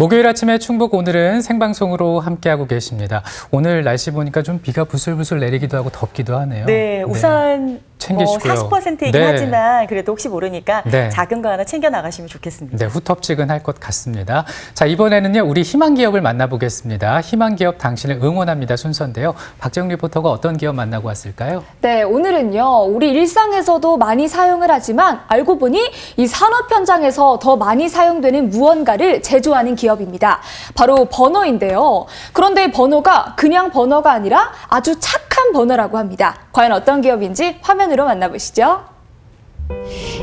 목요일 아침에 충북 오늘은 생방송으로 함께하고 계십니다. 오늘 날씨 보니까 좀 비가 부슬부슬 내리기도 하고 덥기도 하네요. 네, 우선 챙기시고요. 뭐 40%이긴 네. 하지만 그래도 혹시 모르니까 네. 작은 거 하나 챙겨 나가시면 좋겠습니다. 네, 후텁지근할 것 같습니다. 자, 이번에는요, 우리 희망 기업을 만나보겠습니다. 희망 기업 당신을 응원합니다 순서인데요. 박정 리포터가 어떤 기업 만나고 왔을까요? 네, 오늘은요, 우리 일상에서도 많이 사용을 하지만 알고 보니 이 산업 현장에서 더 많이 사용되는 무언가를 제조하는 기업입니다. 바로 버너인데요. 그런데 이 버너가 그냥 버너가 아니라 아주 착한 버너라고 합니다. 과연 어떤 기업인지 화면 으로 만나보시죠.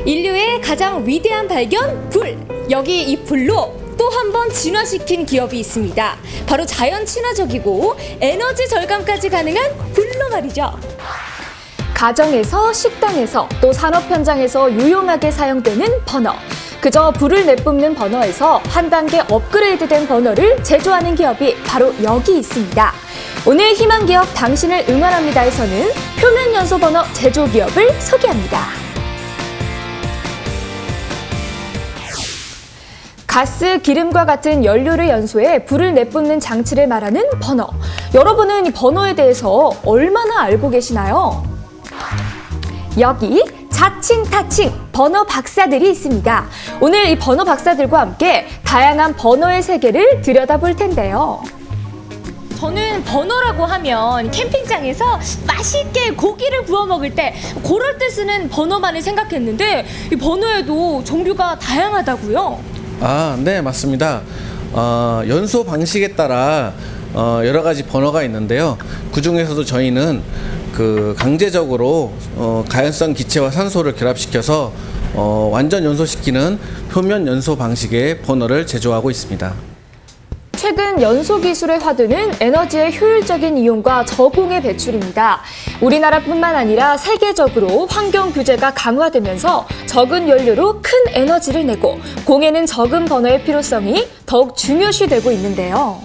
인류의 가장 위대한 발견, 불. 여기 이 불로 또 한 번 진화시킨 기업이 있습니다. 바로 자연 친화적이고 에너지 절감까지 가능한 불로 말이죠. 가정에서 식당에서 또 산업 현장에서 유용하게 사용되는 버너. 그저 불을 내뿜는 버너에서 한 단계 업그레이드된 버너를 제조하는 기업이 바로 여기 있습니다. 오늘 희망 기업 당신을 응원합니다에서는 표면 연소 버너 제조 기업을 소개합니다. 가스, 기름과 같은 연료를 연소해 불을 내뿜는 장치를 말하는 버너. 여러분은 이 버너에 대해서 얼마나 알고 계시나요? 여기 자칭 타칭 버너 박사들이 있습니다. 오늘 이 버너 박사들과 함께 다양한 버너의 세계를 들여다볼 텐데요. 저는 버너라고 하면 캠핑장에서 맛있게 고기를 구워 먹을 때 그럴 때 쓰는 버너만을 생각했는데 이 버너에도 종류가 다양하다고요. 아, 네, 맞습니다. 어, 연소 방식에 따라 어, 여러 가지 번호가 있는데요. 그 중에서도 저희는 그 강제적으로 어, 가연성 기체와 산소를 결합시켜서 어, 완전 연소시키는 표면 연소 방식의 버너를 제조하고 있습니다. 최근 연소 기술의 화두는 에너지의 효율적인 이용과 저공해 배출입니다. 우리나라뿐만 아니라 세계적으로 환경 규제가 강화되면서 적은 연료로 큰 에너지를 내고 공해는 적은 버너의 필요성이 더욱 중요시되고 있는데요.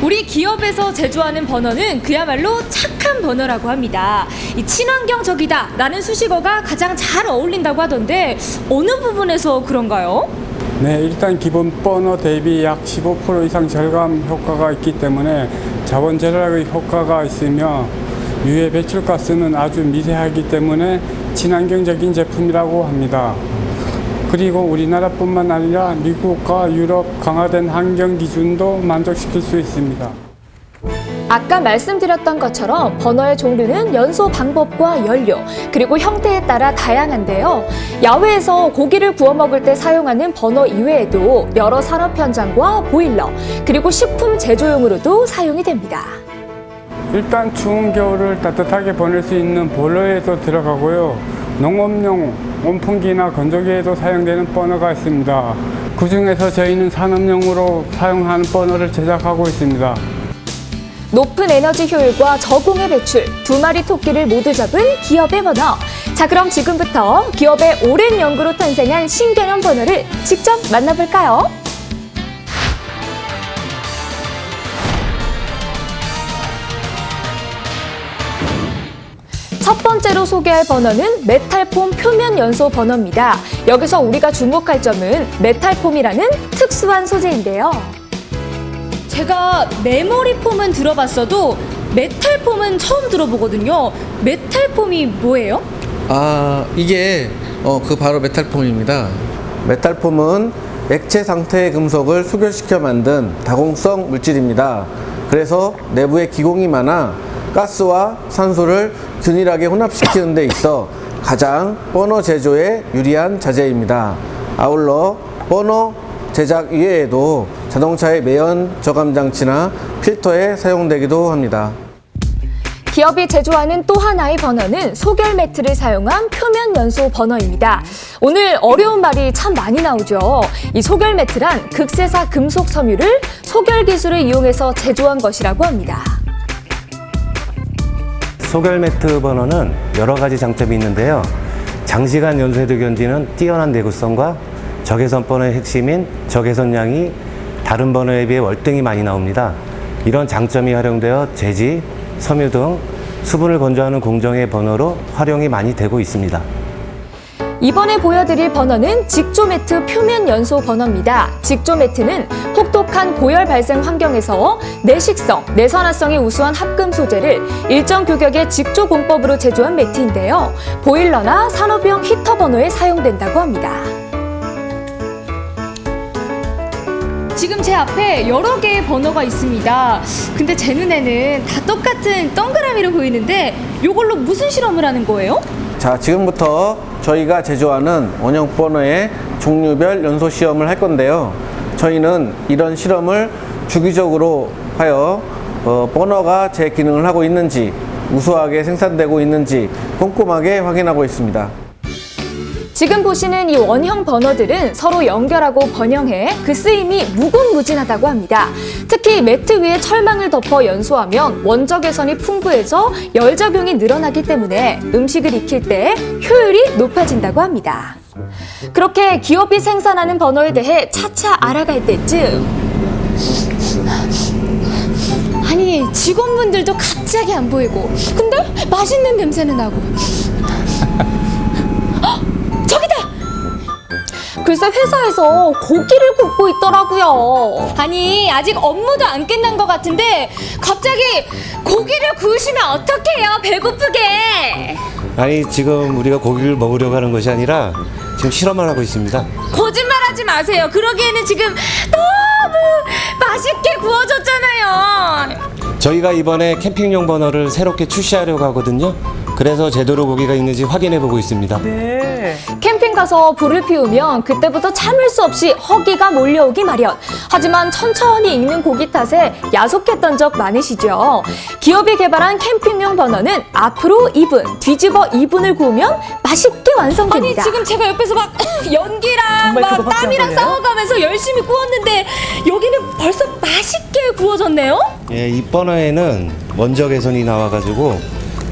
우리 기업에서 제조하는 버너는 그야말로 착한 버너라고 합니다. 이 친환경적이다 라는 수식어가 가장 잘 어울린다고 하던데 어느 부분에서 그런가요? 네, 일단 기본 버너 대비 약 15% 이상 절감 효과가 있기 때문에 자원 절약의 효과가 있으며 유해 배출가스는 아주 미세하기 때문에 친환경적인 제품이라고 합니다. 그리고 우리나라뿐만 아니라 미국과 유럽 강화된 환경 기준도 만족시킬 수 있습니다. 아까 말씀드렸던 것처럼 버너의 종류는 연소 방법과 연료, 그리고 형태에 따라 다양한데요. 야외에서 고기를 구워 먹을 때 사용하는 버너 이외에도 여러 산업 현장과 보일러, 그리고 식품 제조용으로도 사용이 됩니다. 일단 추운 겨울을 따뜻하게 보낼 수 있는 보일러에도 들어가고요. 농업용 온풍기나 건조기에도 사용되는 버너가 있습니다. 그 중에서 저희는 산업용으로 사용하는 버너를 제작하고 있습니다. 높은 에너지 효율과 저공해 배출, 두 마리 토끼를 모두 잡은 기업의 버너. 자, 그럼 지금부터 기업의 오랜 연구로 탄생한 신개념 버너를 직접 만나볼까요? 첫 번째로 소개할 버너는 메탈폼 표면 연소 버너입니다. 여기서 우리가 주목할 점은 메탈폼이라는 특수한 소재인데요. 제가 메모리 폼은 들어봤어도 메탈 폼은 처음 들어보거든요. 메탈 폼이 뭐예요? 아, 이게 어, 그 바로 메탈 폼입니다. 메탈 폼은 액체 상태의 금속을 수결시켜 만든 다공성 물질입니다. 그래서 내부에 기공이 많아 가스와 산소를 균일하게 혼합시키는 데 있어 가장 버너 제조에 유리한 자재입니다. 아울러 버너 제작 이외에도 자동차의 매연 저감 장치나 필터에 사용되기도 합니다. 기업이 제조하는 또 하나의 버너는 소결 매트를 사용한 표면 연소 버너입니다. 오늘 어려운 말이 참 많이 나오죠. 이 소결 매트란 극세사 금속 섬유를 소결 기술을 이용해서 제조한 것이라고 합니다. 소결 매트 버너는 여러 가지 장점이 있는데요. 장시간 연소에도 견디는 뛰어난 내구성과 적외선 버너의 핵심인 적외선량이 다른 버너에 비해 월등히 많이 나옵니다. 이런 장점이 활용되어 제지, 섬유 등 수분을 건조하는 공정의 버너로 활용이 많이 되고 있습니다. 이번에 보여드릴 번호는 직조매트 표면 연소 번호입니다. 직조매트는 혹독한 고열 발생 환경에서 내식성, 내산화성이 우수한 합금 소재를 일정 규격의 직조 공법으로 제조한 매트인데요. 보일러나 산업용 히터 번호에 사용된다고 합니다. 지금 제 앞에 여러 개의 번호가 있습니다. 근데 제 눈에는 다 똑같은 동그라미로 보이는데 이걸로 무슨 실험을 하는 거예요? 자, 지금부터 저희가 제조하는 원형 버너의 종류별 연소 시험을 할 건데요. 저희는 이런 실험을 주기적으로 하여 어, 버너가 제 기능을 하고 있는지 우수하게 생산되고 있는지 꼼꼼하게 확인하고 있습니다. 지금 보시는 이 원형 버너들은 서로 연결하고 번영해 그 쓰임이 무궁무진하다고 합니다. 특히 매트 위에 철망을 덮어 연소하면 원적 개선이 풍부해져 열 적용이 늘어나기 때문에 음식을 익힐 때 효율이 높아진다고 합니다. 그렇게 기업이 생산하는 버너에 대해 차차 알아갈 때쯤 아니 직원분들도 갑자기 안 보이고 근데 맛있는 냄새는 나고 글쎄 회사에서 고기를 굽고 있더라고요. 아니 아직 업무도 안 끝난 것 같은데 갑자기 고기를 구우시면 어떡해요 배고프게 아니 지금 우리가 고기를 먹으려고 하는 것이 아니라 지금 실험을 하고 있습니다. 거짓말하지 마세요. 그러기에는 지금 너무 맛있게 구워졌잖아요. 저희가 이번에 캠핑용 버너를 새롭게 출시하려고 하거든요. 그래서 제대로 고기가 있는지 확인해 보고 있습니다. 네. 캠핑 가서 불을 피우면 그때부터 참을 수 없이 허기가 몰려오기 마련. 하지만 천천히 익는 고기 탓에 야속했던 적 많으시죠? 기업이 개발한 캠핑용 버너는 앞으로 2분, 뒤집어 2분을 구우면 맛있게 완성됩니다. 아니 지금 제가 옆에서 막 연기랑 막 땀이랑? 싸워가면서 열심히 구웠는데 여기는 벌써 맛있게 구워졌네요? 예, 이 버너에는 원적 개선이 나와가지고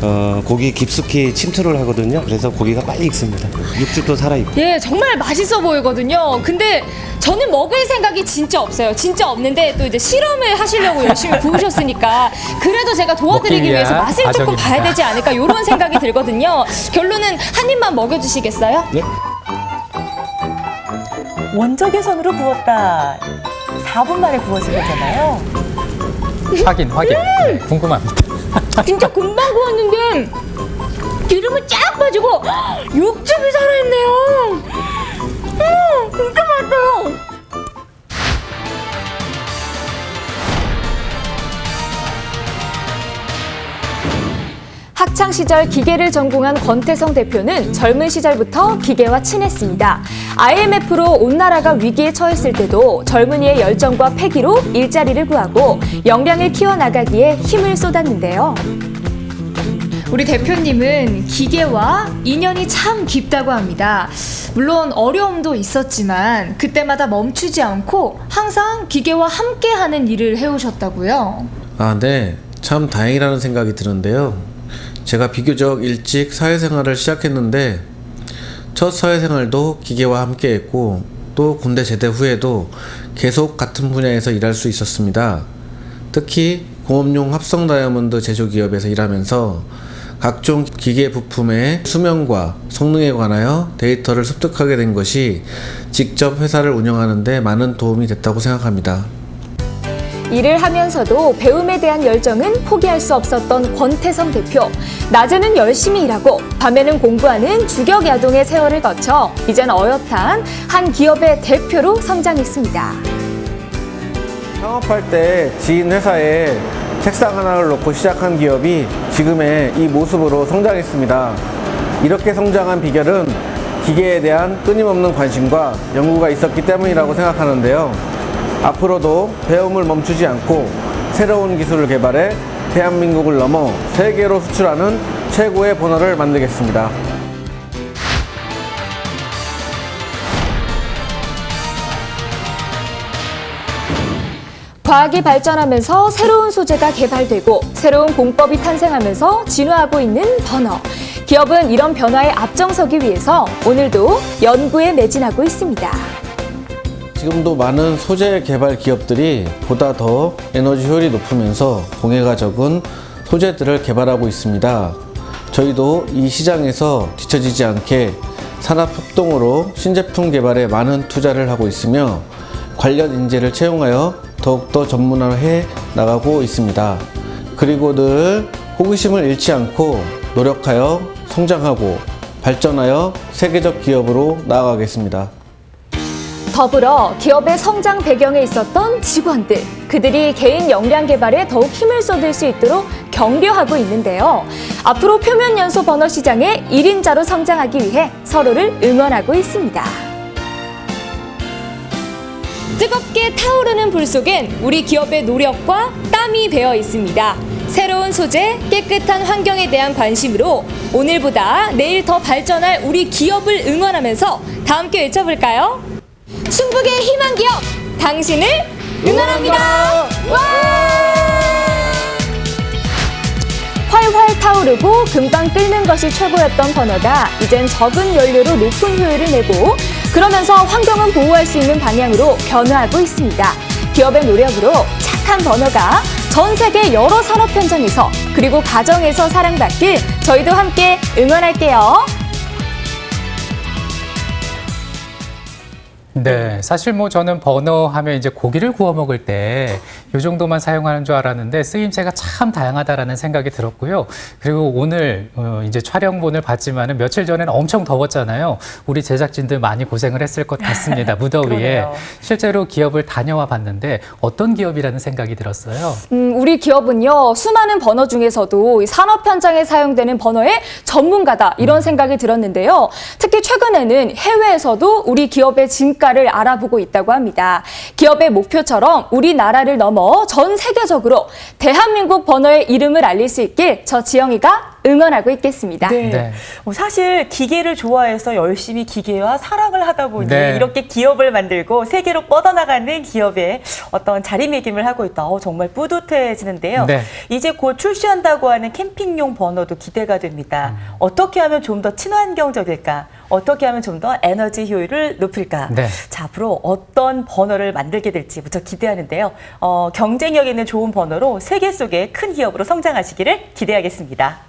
어, 고기 깊숙이 침투를 하거든요. 그래서 고기가 빨리 익습니다. 육즙도 살아있고. 예, 정말 맛있어 보이거든요. 근데 저는 먹을 생각이 진짜 없어요. 진짜 없는데 또 이제 실험을 하시려고 열심히 구우셨으니까 그래도 제가 도와드리기 먹기 위한 위해서 맛을 조금 과정입니다. 봐야 되지 않을까 이런 생각이 들거든요. 결론은 한 입만 먹여주시겠어요? 네? 원적외선으로 구웠다. 4분 만에 구워진 거잖아요. 확인, 확인. 네, 궁금합니다. 진짜 금방 구웠는데 기름이 쫙 빠지고 육즙이 살아있네요. 음, 진짜 맛있어요. 학창 시절 기계를 전공한 권태성 대표는 젊은 시절부터 기계와 친했습니다. IMF로 온 나라가 위기에 처했을 때도 젊은이의 열정과 패기로 일자리를 구하고 역량을 키워나가기에 힘을 쏟았는데요. 우리 대표님은 기계와 인연이 참 깊다고 합니다. 물론 어려움도 있었지만 그때마다 멈추지 않고 항상 기계와 함께하는 일을 해오셨다고요. 아, 네. 참 다행이라는 생각이 드는데요. 제가 비교적 일찍 사회생활을 시작했는데 첫 사회생활도 기계와 함께 했고 또 군대 제대 후에도 계속 같은 분야에서 일할 수 있었습니다. 특히 공업용 합성 다이아몬드 제조 기업에서 일하면서 각종 기계 부품의 수명과 성능에 관하여 데이터를 습득하게 된 것이 직접 회사를 운영하는 데 많은 도움이 됐다고 생각합니다. 일을 하면서도 배움에 대한 열정은 포기할 수 없었던 권태성 대표. 낮에는 열심히 일하고 밤에는 공부하는 주격 야동의 세월을 거쳐 이젠 어엿한 한 기업의 대표로 성장했습니다. 창업할 때 지인 회사에 책상 하나를 놓고 시작한 기업이 지금의 이 모습으로 성장했습니다. 이렇게 성장한 비결은 기계에 대한 끊임없는 관심과 연구가 있었기 때문이라고 생각하는데요. 앞으로도 배움을 멈추지 않고 새로운 기술을 개발해 대한민국을 넘어 세계로 수출하는 최고의 번호를 만들겠습니다. 과학이 발전하면서 새로운 소재가 개발되고 새로운 공법이 탄생하면서 진화하고 있는 번호. 기업은 이런 변화에 앞장서기 위해서 오늘도 연구에 매진하고 있습니다. 지금도 많은 소재 개발 기업들이 보다 더 에너지 효율이 높으면서 공해가 적은 소재들을 개발하고 있습니다. 저희도 이 시장에서 뒤처지지 않게 산업협동으로 신제품 개발에 많은 투자를 하고 있으며 관련 인재를 채용하여 더욱더 전문화해 나가고 있습니다. 그리고 늘 호기심을 잃지 않고 노력하여 성장하고 발전하여 세계적 기업으로 나아가겠습니다. 더불어 기업의 성장 배경에 있었던 직원들, 그들이 개인 역량 개발에 더욱 힘을 쏟을 수 있도록 격려하고 있는데요. 앞으로 표면 연소 번호 시장의 1인자로 성장하기 위해 서로를 응원하고 있습니다. 뜨겁게 타오르는 불 속엔 우리 기업의 노력과 땀이 배어 있습니다. 새로운 소재, 깨끗한 환경에 대한 관심으로 오늘보다 내일 더 발전할 우리 기업을 응원하면서 다 함께 외쳐볼까요? 충북의 희망 기업, 당신을 응원합니다. 와! 활활 타오르고 금방 끓는 것이 최고였던 버너가 이젠 적은 연료로 높은 효율을 내고 그러면서 환경은 보호할 수 있는 방향으로 변화하고 있습니다. 기업의 노력으로 착한 버너가 전 세계 여러 산업 현장에서 그리고 가정에서 사랑받길 저희도 함께 응원할게요. 네, 사실 뭐 저는 버너 하면 이제 고기를 구워 먹을 때 이 정도만 사용하는 줄 알았는데 쓰임새가 참 다양하다라는 생각이 들었고요. 그리고 오늘 어, 이제 촬영본을 봤지만은 며칠 전에는 엄청 더웠잖아요. 우리 제작진들 많이 고생을 했을 것 같습니다. 무더위에 그러네요. 실제로 기업을 다녀와 봤는데 어떤 기업이라는 생각이 들었어요. 음, 우리 기업은요 수많은 번호 중에서도 이 산업 현장에 사용되는 번호의 전문가다 이런 생각이 들었는데요. 특히 최근에는 해외에서도 우리 기업의 진 가를 알아보고 있다고 합니다. 기업의 목표처럼 우리나라를 넘어 전 세계적으로 대한민국 번호의 이름을 알릴 수 있길 저 지영이가 응원하고 있겠습니다. 네. 네. 뭐 사실 기계를 좋아해서 열심히 기계와 사랑을 하다 보니 네. 이렇게 기업을 만들고 세계로 뻗어나가는 기업의 어떤 자리매김을 하고 있다. 어, 정말 뿌듯해지는데요. 네. 이제 곧 출시한다고 하는 캠핑용 버너도 기대가 됩니다. 음. 어떻게 하면 좀 더 친환경적일까? 어떻게 하면 좀 더 에너지 효율을 높일까? 네. 자, 앞으로 어떤 번호를 만들게 될지 무척 기대하는데요. 어, 경쟁력 있는 좋은 번호로 세계 속의 큰 기업으로 성장하시기를 기대하겠습니다.